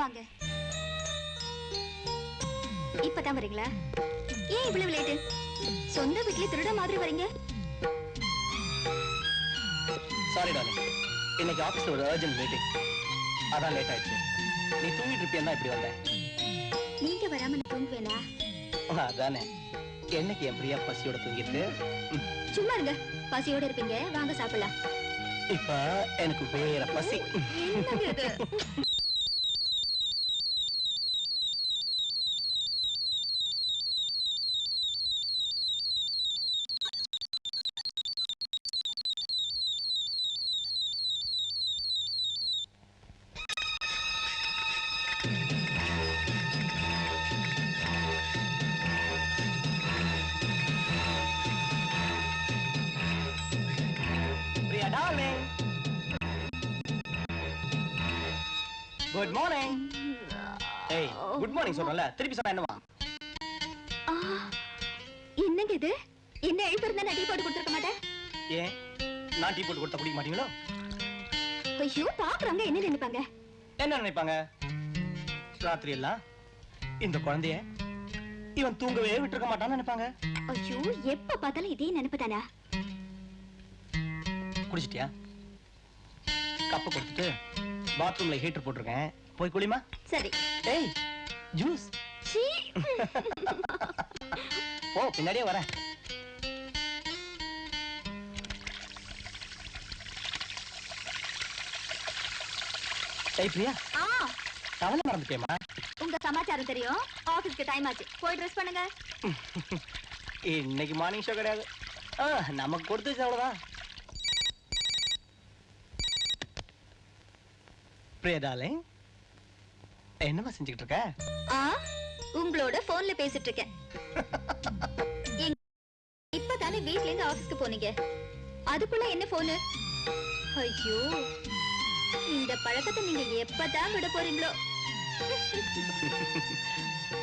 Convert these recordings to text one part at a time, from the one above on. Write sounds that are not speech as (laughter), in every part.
வாங்க. இப்பதான் வரீங்களா? ஏன் இவ்வளவு லேட்டு சொந்த வீட்லயே திருட மாதிரி வரீங்க. சாரி டார்லிங் இன்னைக்கு ஆபீஸ்ல ஒரு அர்ஜென்ட் மீட்டிங் அதான் லேட் ஆயிடுச்சு. நீ தூங்கிட்டு இருப்பியா இப்படி வந்தேன். நீங்க வராம தூங்குவேனா? அதானே. என்னைக்கு என் பிரியா பசியோட தூங்கிட்டு சும்மா இருங்க. பசியோட இருப்பீங்க. வாங்க சாப்பிடலாம். இப்ப எனக்கு வேற பசி. குட் மார்னிங் ஏய் குட் மார்னிங் சொல்றல திருப்பி சொன்னா என்னவா? என்னங்க இது? என்ன எழுப்பிருந்தா நான் டீ போட்டு கொடுத்துருக்க மாட்டேன். ஏன்? நான் டீ போட்டு கொடுத்தா பிடிக்க மாட்டீங்களோ? ஐயோ பாக்குறாங்க என்ன நினைப்பாங்க? என்ன நினைப்பாங்க? ராத்திரி எல்லாம் இந்த குழந்தைய இவன் தூங்கவே விட்டுருக்க மாட்டான்னு நினைப்பாங்க. ஐயோ எப்ப பார்த்தாலும் இதே நினைப்பு தானா? குடிச்சிட்டியா? கப்பை கொடுத்துட்டு பாத்ரூம்ல ஹீட்டர் போட்டிருக்கேன். போய் குளிமா? சரி. ஏய் ஜூஸ் சீ. போ பின்னாடியே வரேன். ஏய் பிரியா. ஆ தவளை மறந்துட்டேமா உங்க சமாச்சாரம் தெரியும். ஆபீஸ்க்கு டைம் ஆச்சு. போய் ட்ரெஸ் பண்ணுங்க. (laughs) இன்னைக்கு மார்னிங் ஷோ கிடையாது. நமக்கு கொடுத்துச்சு அவ்வளவுதான் பிரியா டார்லிங் என்னமா செஞ்சுக்கிட்டு இருக்க ஆ உங்களோட போன்ல பேசிட்டு இருக்கேன் இப்பதானே வீட்ல இருந்து ஆபீஸ்க்கு போனீங்க? அதுக்குள்ள என்ன போனு ஐயோ இந்த பழக்கத்தை நீங்க எப்பதான் விட போறீங்களோ?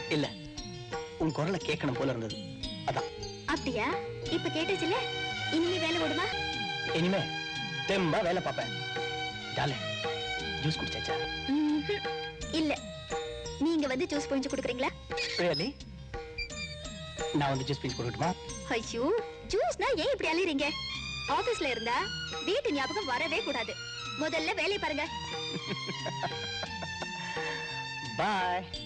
இல்ல உன் குரலை கேட்கணும் போல இருந்தது. அதான். அப்படியா? இப்ப கேட்டுச்சுல இனிமே வேலை விடுமா இனிமே தெம்பா வேலை பார்ப்பேன். டாலே ஜூஸ் குடிச்சாச்சா. இல்ல. நீங்க வந்து ஜூஸ் புழிஞ்சு கொடுக்குறீங்களா? ரியலி நான் வந்து ஜூஸ் பீஸ் கொடுக்கட்டுமா? ஐயோ ஜூஸ்னா ஏன் இப்படி அலையறீங்க ஆபீஸ்ல இருந்தா வீட்டு ஞாபகம் வரவே கூடாது. முதல்ல வேலையை பாருங்க. (laughs) Bye.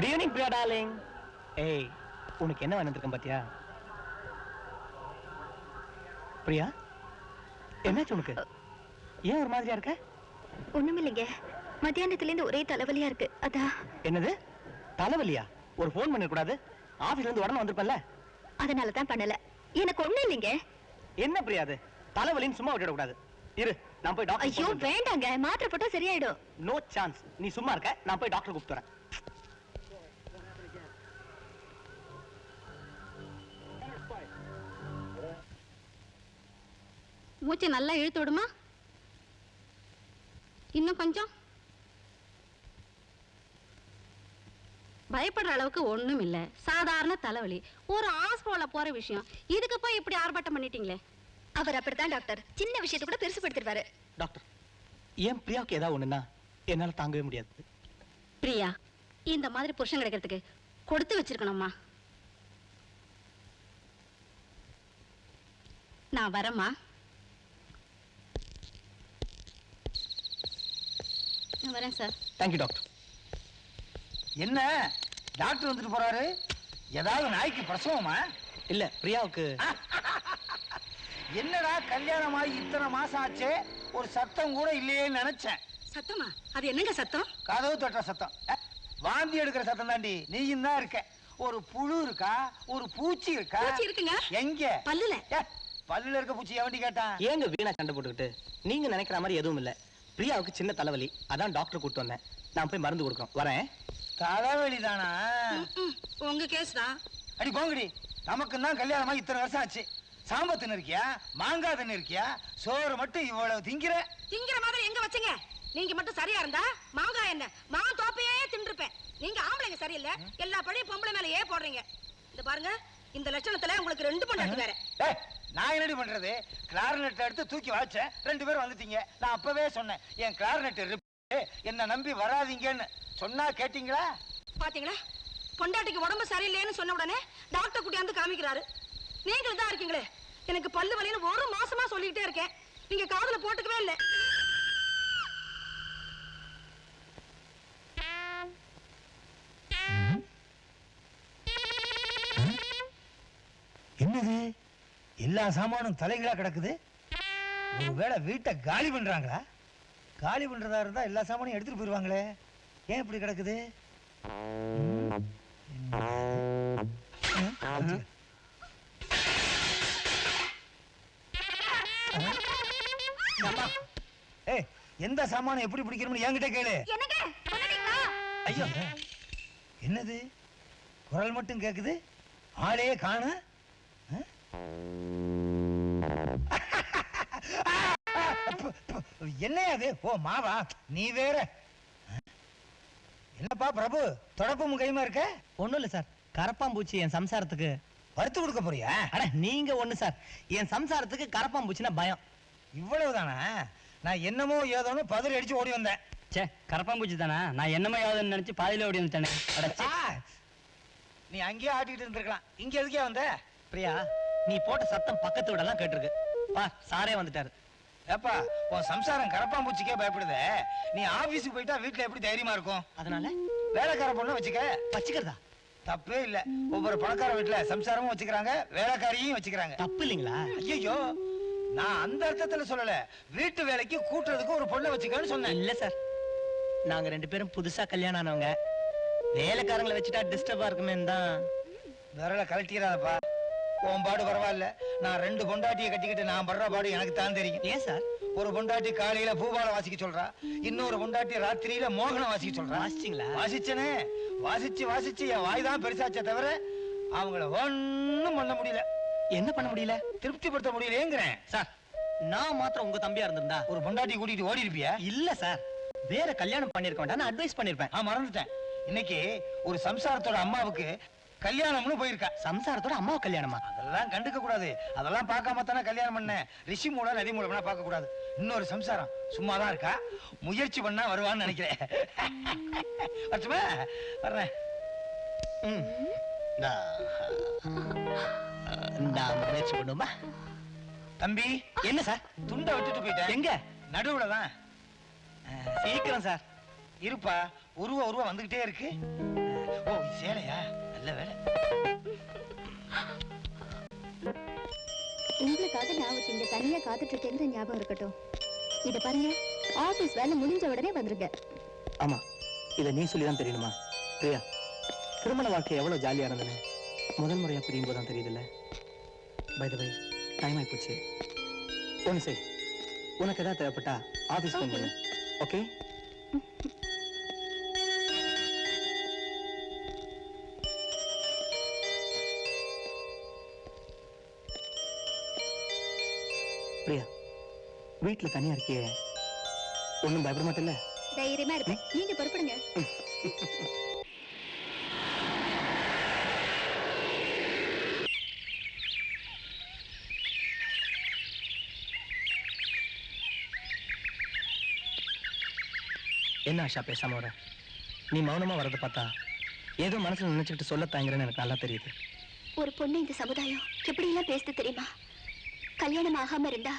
Good evening Priya darling ஏய் உனக்கு என்ன வந்திருக்கேன் பாத்தியா? பிரியா என்னாச்சு உனக்கு? ஏன் ஒரு மாதிரியா இருக்க? ஒண்ணுமில்லைங்க. மத்தியானத்துல இருந்து ஒரே தலைவலியா இருக்கு. அதான் என்னது? தலைவலியா? ஒரு ஃபோன் பண்ண கூடாது ஆபீஸ்ல இருந்து உடனே வந்திருப்பல்ல? அதனால தான் பண்ணல. எனக்கு ஒண்ணு இல்லைங்க. என்ன பிரியா அது? தலைவலின்னு சும்மா விட்டுட கூடாது இரு நான் போய் டாக்டர் ஐயோ வேண்டாங்க. மாத்திரை போட்டா சரியாயிடும். நோ சான்ஸ் நீ சும்மா இருக்க நான் போய் டாக்டர் கூப்பிட்டு வரேன். மூச்சை நல்லா இழுத்து விடுமா? இன்னும் கொஞ்சம். பயப்படுற அளவுக்கு ஒண்ணும் இல்ல. சாதாரண தலைவலி. ஒரு ஹாஸ்பிட்டல்ல போற விஷயம். இதுக்கு போய் இப்படி ஆர்ப்பாட்டம் பண்ணிட்டீங்களே? அவர் அப்படித்தான் டாக்டர் சின்ன விஷயத்தை கூட பெருசுபடுத்திடுவாரு டாக்டர் ஏன் பிரியாவுக்கு ஏதாவது ஒண்ணுன்னா என்னால தாங்கவே முடியாது. பிரியா இந்த மாதிரி புருஷன் கிடைக்கிறதுக்கு கொடுத்து வச்சிருக்கணும்மா. நான் வரேம்மா. வரேன் சார் தேங்க்யூ டாக்டர் என்ன? டாக்டர் வந்துட்டு போறாரு? ஏதாவது நாய்க்கு பிரசவமா? இல்ல பிரியாவுக்கு. (laughs) என்னடா கல்யாணம் ஆகி இத்தனை மாசம் ஆச்சே? ஒரு சத்தம் கூட இல்லையேன்னு நினைச்சேன். சத்தமா? அது என்னங்க சத்தம்? கதவு தொட்ட சத்தம். வாந்தி எடுக்கிற சத்தம் தாண்டி நீயும் தான் இருக்க. ஒரு புழு இருக்கா? ஒரு பூச்சி இருக்கா? பூச்சி இருக்குங்க. எங்க? பல்லுல. ஏ, பல்லுல இருக்க பூச்சி எவண்டி கேட்டான்? ஏங்க வீணா சண்டை போட்டுக்கிட்டு? நீங்க நினைக்கிற மாதிரி எதுவும் இல்ல. பிரியாவுக்கு சின்ன தலைவலி. அதான் டாக்டர் கூட்டு வந்தேன். நான் போய் மருந்து கொடுக்குறோம் வரேன். தலைவலி தானா உங்க கேஸ் தான். அடி போங்கடி. நமக்கு தான் கல்யாணமா இத்தனை வருஷம் ஆச்சு. சாம்பம் தின்னு இருக்கியா? மாங்காய் தின்னு இருக்கியா? சோறு மட்டும் இவ்வளவு திங்கிற? திங்கிற மாதிரி எங்க வச்சீங்க? நீங்க மட்டும் சரியா இருந்தா மாங்காய் என்ன? மான் தோப்பையே தின்றுப்பேன். நீங்க ஆம்பளைங்க சரியில்லை. எல்லா பழியும் பொம்பளை மேல ஏன் போடுறீங்க. இந்த பாருங்க. இந்த லட்சணத்துல உங்களுக்கு ரெண்டு பொண்டாட்டி வேற. நான் என்னடி பண்றது? கிளாரினெட் எடுத்து தூக்கி வாச்சேன் ரெண்டு பேரும் வந்துட்டீங்க. நான் அப்பவே சொன்னேன் என் கிளாரினெட் என்ன நம்பி வராதீங்கன்னு. சொன்னா கேட்டீங்களா? பாத்தீங்களா? பொண்டாட்டிக்கு உடம்பு சரியில்லைன்னு சொன்ன உடனே டாக்டர் கூட்டியாந்து காமிக்கிறாரு. நீங்களும் தான் இருக்கீங்களே. எனக்கு பல்லு வலின்னு ஒரு மாசமா சொல்லிக்கிட்டே இருக்கேன். நீங்க காதுல போட்டுக்கவே இல்லை. என்னது? எல்லா சாமானும் தலைகளா கிடக்குது. ஒருவேளை வீட்டை காலி பண்றாங்களா? காலி பண்றதா இருந்தா எல்லா சாமானையும் எடுத்துட்டு போயிருவாங்களே. ஏன் இப்படி கிடக்குது? ஏய் எந்த சாமானை எப்படி பிடிக்கணும்னு என்கிட்ட கேளு. ஐயோ என்னது? குரல் மட்டும் கேக்குது? ஆளே காண என்ன அது? ஓ மாவா. நீ வேற. என்னப்பா பிரபு தொடப்பமும் கைமா இருக்க? ஒண்ணும் இல்ல சார். கரப்பாம்பூச்சி என் சம்சாரத்துக்கு. வறுத்து கொடுக்க போறியா? அட நீங்க ஒண்ணு சார். என் சம்சாரத்துக்கு கரப்பாம்பூச்சினா பயம். இவ்வளவுதானா? நான் என்னமோ ஏதோன்னு பதறி அடிச்சு ஓடி வந்தேன். ச்சே கரப்பாம்பூச்சி தானா? நான் என்னமோ யாவது நினைச்சு பாதியில ஓடி வந்துட்டேனே. அட. ஆ, நீ அங்கேயே ஆட்டிட்டு இருந்திருக்கலாம். இங்க எதுக்கே வந்த? பிரியா நீ போட்ட சத்தம் பக்கத்து வீடெல்லாம் கேட்டிருக்கு. பா சாரே வந்துட்டாரு. ஏப்பா உன் சம்சாரம் கரப்பாம்பூச்சிக்கே பயப்படுதே. நீ ஆபீஸுக்கு போயிட்டா வீட்டுல எப்படி தைரியமா இருக்கும்? அதனால? வேலைக்கார பொண்ணு வச்சுக்க. வச்சுக்கிறதா? தப்பே இல்ல. ஒவ்வொரு பணக்கார வீட்டுல சம்சாரமும் வச்சுக்கிறாங்க வேலைக்காரியும் வச்சுக்கிறாங்க. தப்பு இல்லைங்களா? ஐயோ நான் அந்த அர்த்தத்துல சொல்லல. வீட்டு வேலைக்கு கூட்டுறதுக்கு ஒரு பொண்ணை வச்சுக்கன்னு சொன்னேன். இல்ல சார். நாங்க ரெண்டு பேரும் புதுசா கல்யாணம் ஆனவங்க. வேலைக்காரங்களை வச்சுட்டா டிஸ்டர்பா இருக்குமே தான். விரல கழட்டிக்கிறாதப்பா உன் பாடு பரவாயில்ல. நான் ரெண்டு பொண்டாட்டியை கட்டிக்கிட்டு நான் படுற பாடு எனக்கு தான் தெரியும். ஏன் சார்? ஒரு பொண்டாட்டி காலையில பூபால வாசிக்க சொல்றா. இன்னொரு பொண்டாட்டி ராத்திரியில மோகனம் வாசிக்க சொல்றா. வாசிச்சீங்களா? வாசிச்சனே. வாசிச்சு வாசிச்சு என் வாய் தான் பெருசாச்சே தவிர அவங்கள ஒண்ணும் பண்ண முடியல. என்ன பண்ண முடியல? திருப்திப்படுத்த முடியலேங்கிறேன். சார் நான் மாத்திரம் உங்க தம்பியா இருந்திருந்தா? ஒரு பொண்டாட்டி கூட்டிட்டு ஓடி இருப்பியா இல்ல சார். வேற கல்யாணம் பண்ணிருக்க வேண்டாம் அட்வைஸ் பண்ணிருப்பேன் நான் மறந்துட்டேன். இன்னைக்கு ஒரு சம்சாரத்தோட அம்மாவுக்கு கல்யாணம்னு போயிருக்கா. சம்சாரத்தோட அம்மா கல்யாணமா? அதெல்லாம் கண்டுக்க கூடாது. அதெல்லாம் பார்க்காம தானே கல்யாணம் பண்ணேன் ரிஷி மூலம் நதி மூலம்னா பார்க்க கூடாது. இன்னொரு சம்சாரம். சும்மா தான் இருக்கா. முயற்சி பண்ணா வருவான்னு நினைக்கிறேன். வரட்டுமா வர்றேன். நான் முயற்சி பண்ணுமா? தம்பி என்ன சார்? துண்டை விட்டுட்டு போயிட்டேன். எங்க? நடுவுல தான். சீக்கிரம் சார். இருப்பா. உருவ உருவ வந்துகிட்டே இருக்கு. ஓ சேலையா? நல்ல வேலை. உங்களுக்காக நான் இங்க தனியா காத்துட்டு இருக்கேன்னு ஞாபகம் இருக்கட்டும்? இத பாருங்க ஆபீஸ் வேலை முடிஞ்ச உடனே வந்துருங்க. ஆமா இத நீ சொல்லி தான் தெரியணுமா? பிரியா திருமண வாழ்க்கை எவ்வளவு ஜாலியா இருந்ததுன்னு முதல் முறையா பிரியும் போது தான் தெரியுதுல்ல. பை த டைம் ஆகி போச்சு ஒன்று சரி உனக்கு ஏதாவது தேவைப்பட்டா ஆபீஸ் ஃபோன் பண்ணு ஓகே வீட்டுல தனியா இருக்கியே ஒன்றும் பயப்பட மாட்டேல்ல தைரியமா இருப்பேன். நீங்க பொறுப்படுங்க. என்ன ஆஷா பேசாம வர? நீ மௌனமா வரத பார்த்தா ஏதோ மனசுல நினைச்சுக்கிட்டு சொல்ல தாங்கிறேன்னு எனக்கு நல்லா தெரியுது. ஒரு பொண்ணு இந்த சமுதாயம் எப்படி எல்லாம் பேசுது தெரியுமா? கல்யாணம் ஆகாம இருந்தா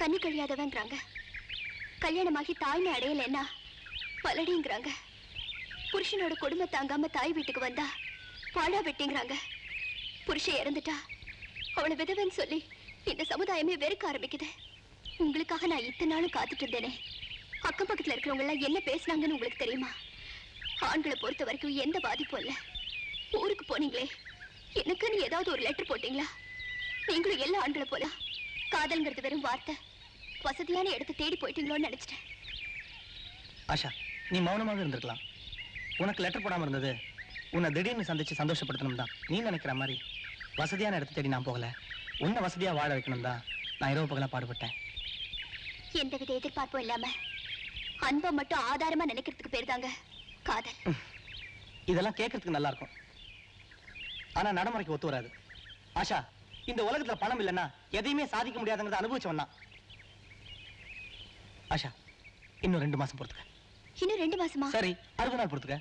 கண்ணி கழியாதவங்கிறாங்க கல்யாணமாகி தாய்மை அடையலைன்னா பலடிங்கிறாங்க. புருஷனோட கொடுமை தாங்காம தாய் வீட்டுக்கு வந்தா பாழா வெட்டிங்கிறாங்க. புருஷன் இறந்துட்டா அவளை விதவன்னு சொல்லி இந்த சமுதாயமே வெறுக்க ஆரம்பிக்குது. உங்களுக்காக நான் இத்தனை நாளும் காத்துட்டு இருந்தேனே. அக்கம் பக்கத்துல இருக்கிறவங்க எல்லாம் என்ன பேசுனாங்கன்னு உங்களுக்கு தெரியுமா? ஆண்களை பொறுத்த வரைக்கும் எந்த பாதிப்பும் இல்லை. ஊருக்கு போனீங்களே எனக்குன்னு ஏதாவது ஒரு லெட்டர் போட்டீங்களா? நீங்களும் எல்லா ஆண்களை போல காதல்ங்கிறது வெறும் வார்த்தை. வசதியான இடத்தை தேடி போயிட்டீங்களோன்னு நினைச்சிட்டேன். ஆஷா நீ மௌனமாக இருந்திருக்கலாம். உனக்கு லெட்டர் போடாம இருந்தது உன்னை திடீர்னு சந்திச்சு சந்தோஷப்படுத்தணும் தான் நீ நினைக்கிற மாதிரி வசதியான இடத்தை தேடி நான் போகல. உன்னை வசதியா வாழ வைக்கணும் தான் நான் இரவு பகலா பாடுபட்டேன். எந்தவித எதிர்பார்ப்பும் இல்லாம அன்பை மட்டும் ஆதாரமா நினைக்கிறதுக்கு பேர் தாங்க காதல் இதெல்லாம் கேட்கறதுக்கு நல்லா இருக்கும். ஆனா நடைமுறைக்கு ஒத்து வராது. ஆஷா இந்த உலகத்துல பணம் இல்லைன்னா எதையுமே சாதிக்க முடியாதுங்கிறத அனுபவிச்சவன் தான். ஆஷா இன்னும் ரெண்டு மாசம் பொறுத்துக்க. இன்னும் ரெண்டு மாசமா? சரி அறுபது நாள் பொறுத்துக்க.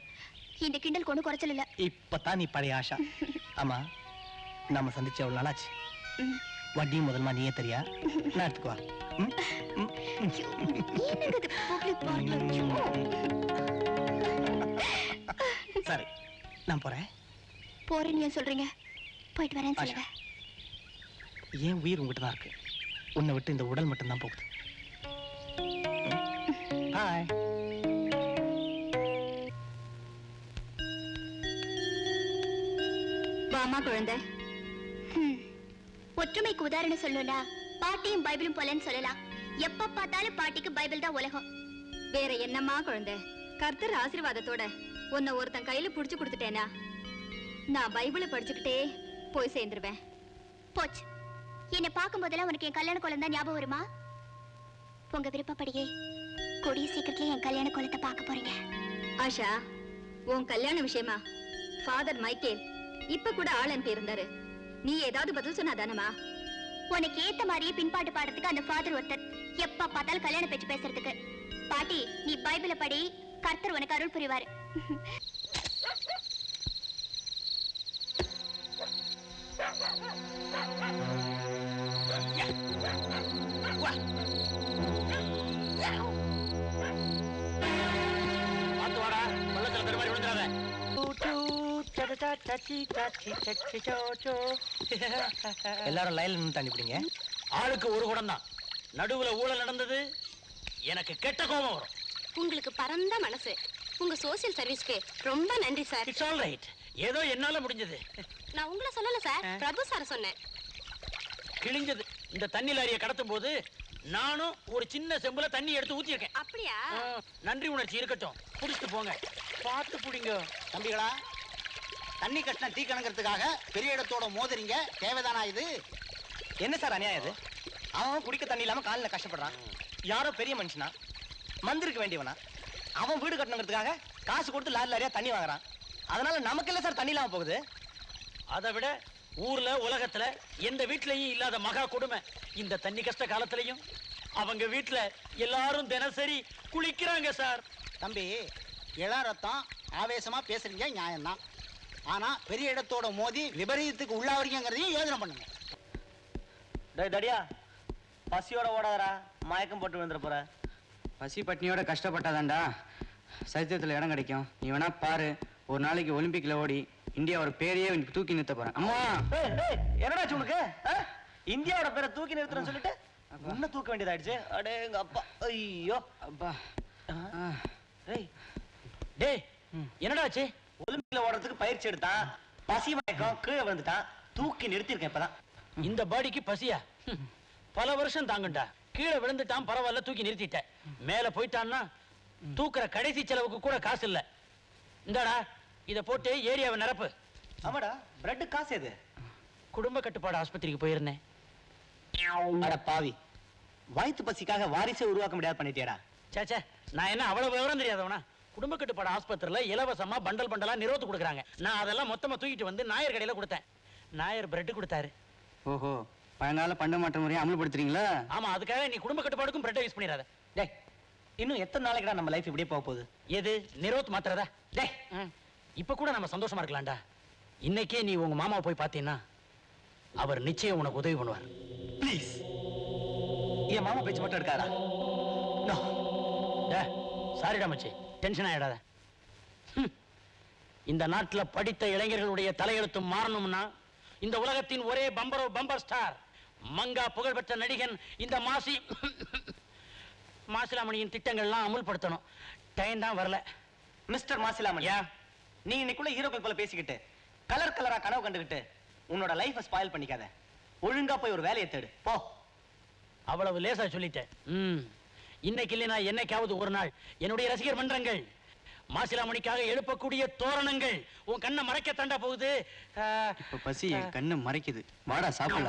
இந்த கிண்டல் கொண்டு குறைச்சல் இல்ல இப்பதான் நீ பழைய ஆஷா. ஆமா நாம சந்திச்ச எவ்வளவு நாளாச்சு. வட்டியும் முதல்மா நீயே தெரியா? நான் எடுத்துக்குவா. சரி நான் போறேன். போறேன்னு ஏன் சொல்றீங்க? போயிட்டு வரேன்னு ஆஷா. சொல்லுங்க. ஏன் உயிர் உங்ககிட்ட தான் இருக்கு? உன்னை விட்டு இந்த உடல் மட்டும்தான் போகுது. ஹாய் வாமா குழந்தை. ஹம். ஒற்றுமைக்கு உதாரணம் சொல்லணும்னா பாட்டியும் பைபிளும் போலன்னு சொல்லலாம். எப்ப பார்த்தாலும் பாட்டிக்கு பைபிள் தான் உலகம். வேற என்னம்மா குழந்தை? கர்த்தர் ஆசீர்வாதத்தோட உன்னை ஒருத்தன் கையில புடிச்சு கொடுத்துட்டேனா? நான் பைபிளை படிச்சுக்கிட்டே போய் சேர்ந்துருவேன். போச்சு. என்னை பார்க்கும் போதெல்லாம் உனக்கு என் கல்யாண தான் ஞாபகம் வருமா? உங்க விருப்பப்படியே. கூடிய சீக்கிரத்துல என் கல்யாண கோலத்தை பார்க்க போறீங்க. ஆஷா உன் கல்யாண விஷயமா? ஃபாதர் மைக்கேல் இப்ப கூட ஆள் அனுப்பி இருந்தாரு. நீ ஏதாவது பதில் சொன்னாதானமா உனக்கு ஏத்த மாதிரியே பின்பாட்டு பாடுறதுக்கு அந்த ஃபாதர் ஒருத்தர் எப்ப பார்த்தாலும் கல்யாண பேச்சு பேசுறதுக்கு. பாட்டி நீ பைபிளை படி கர்த்தர் உனக்கு அருள் புரிவாரு. (laughs) பார்த்து வாடா பள்ளத்துல பெருமாறி விழுந்துடாத எல்லாரும் லைன்ல நின்று தண்ணி பிடிங்க ஆளுக்கு ஒரு குடம் தான் நடுவுல ஊழல் நடந்தது எனக்கு கெட்ட கோபம் வரும். உங்களுக்கு பரந்த மனசு. உங்க சோசியல் சர்வீஸ்க்கு ரொம்ப நன்றி சார் இட்ஸ் ஆல் ரைட் ஏதோ என்னால முடிஞ்சது. நான் உங்களை சொல்லல சார் பிரபு சார் சொன்னேன். கிழிஞ்சது. இந்த தண்ணி லாரியை கடத்தும் போது நானும் ஒரு சின்ன செம்புல தண்ணி எடுத்து ஊத்திருக்கேன் அப்படியா? நன்றி உணர்ச்சி இருக்கட்டும். புடிச்சிட்டு போங்க. பார்த்து புடிங்க. தம்பிகளா தண்ணி கட்டின டீ கணங்கிறதுக்காக பெரிய இடத்தோட மோதுறீங்க. தேவைதானா இது? என்ன சார் அநியாயம் இது? அவன் குடிக்க தண்ணி இல்லாம காலில் கஷ்டப்படுறான். யாரோ பெரிய மனுஷனா? மந்திருக்க வேண்டியவனா? அவன் வீடு கட்டணுங்கிறதுக்காக காசு கொடுத்து லாரி லாரியா தண்ணி வாங்குறான். அதனால நமக்கு இல்ல சார் தண்ணி இல்லாம போகுது. அதை விட ஊர்ல உலகத்துல எந்த வீட்லயும் இல்லாத மகா கொடுமை. இந்த தண்ணி கஷ்ட காலத்திலையும் அவங்க வீட்ல எல்லாரும் தினசரி குளிக்கிறாங்க சார். தம்பி இளம் ரத்தம் ஆவேசமா பேசுறீங்க நியாயம்தான். ஆனா பெரிய இடத்தோட மோதி விபரீதத்துக்கு உள்ளாவறீங்கிறதையும் யோசனை பண்ணுங்க. டேய் தடியா பசியோட ஓடாதடா. மயக்கம் போட்டு விழுந்துற போற. பசி பட்னியோட கஷ்டப்பட்டாதான்டா. சரித்திரத்தில் இடம் கிடைக்கும். நீ வேணா பாரு ஒரு நாளைக்கு ஒலிம்பிக்ல ஓடி இந்தியாவோட பேரையே தூக்கி நிறுத்த போறேன். அம்மா! என்னடாச்சு உனக்கு? இந்தியாவோட பேரை தூக்கி நிறுத்துறேன்னு சொல்லிட்டு உன்னை தூக்க வேண்டியதாயிடுச்சு. அடே எங்க அப்பா. ஐயோ. அப்பா. டேய் டேய் என்னடாச்சு? ஒலிம்பிக்ல ஓடுறதுக்கு பயிற்சி எடுத்தான் பசி மயக்கம் கீழே விழுந்துட்டான் தூக்கி நிறுத்திருக்கேன் இப்பதான். இந்த பாடிக்கு பசியா. பல வருஷம் தாங்குண்டா. கீழே விழுந்துட்டான் பரவாயில்ல தூக்கி நிறுத்திட்ட மேல போயிட்டான்னா தூக்குற கடைசி செலவுக்கு கூட காசு இல்ல. இந்தாடா. இத போட்டு ஏரியாவை நிரப்பு. ஆமாடா பிரெட் காசு எது? குடும்ப கட்டுப்பாடு ஆஸ்பத்திரிக்கு போயிருந்தேன். அட பாவி. வயிற்று பசிக்காக வாரிசே உருவாக்க முடியாது பண்ணிட்டியாடா. சேச்சே நான் என்ன அவ்வளவு விவரம் தெரியாதவனா? குடும்ப கட்டுப்பாடு ஆஸ்பத்திரியில இலவசமா பண்டல் பண்டலா நிரோத்து கொடுக்குறாங்க. நான் அதெல்லாம் மொத்தமா தூக்கிட்டு வந்து நாயர் கடையில கொடுத்தேன். நாயர் பிரெட் கொடுத்தாரு. ஓஹோ பழங்கால பண்ட மாற்ற முறையை அமல்படுத்துறீங்களா? ஆமா அதுக்காக நீ குடும்ப கட்டுப்பாடுக்கும் பிரெட்டை யூஸ் பண்ணிடாத. டேய் இன்னும் எத்தனை நாளைக்குடா நம்ம லைஃப் இப்படியே போக போகுது? எது? நிரோத் மாத்திரதா டேய் இப்ப கூட நம்ம சந்தோஷமா இருக்கலாம்டா. இன்னைக்கே நீ உங்க மாமா போய் பார்த்தீன்னா அவர் நிச்சயம் உனக்கு உதவி பண்ணுவார். ப்ளீஸ் என் மாமா பேச்சு மட்டும் டே சாரிடா மச்சி. டென்ஷன் ஆயிடாத. இந்த நாட்டுல படித்த இளைஞர்களுடைய தலையெழுத்து மாறணும்னா இந்த உலகத்தின் ஒரே பம்பரோ பம்பர் ஸ்டார் மங்கா புகழ்பெற்ற நடிகன் இந்த மாசி மாசிலாமணியின் திட்டங்கள்லாம் அமுல்படுத்தணும். டைம் தான் வரல. மிஸ்டர் மாசிலாமன் ஏன் நீ இன்னைக்குள்ள ஹீரோக்கள் போல பேசிக்கிட்டு கலர் கலரா கனவு கண்டுகிட்டு உன்னோட லைஃபை ஸ்பாயில் பண்ணிக்காத. ஒழுங்கா போய் ஒரு வேலையை தேடு. போ. அவ்வளவு லேசா சொல்லிட்டேன். ம். இன்னைக்கு இல்லைனா என்னைக்காவது ஒரு நாள் என்னுடைய ரசிகர் மன்றங்கள் மாசிலாமணிக்காக எழுப்பக்கூடிய தோரணங்கள் உன் கண்ணை மறைக்க தாண்டா போகுது பசி என் கண்ணு மறைக்குது. வாடா சாப்பிடலாம்.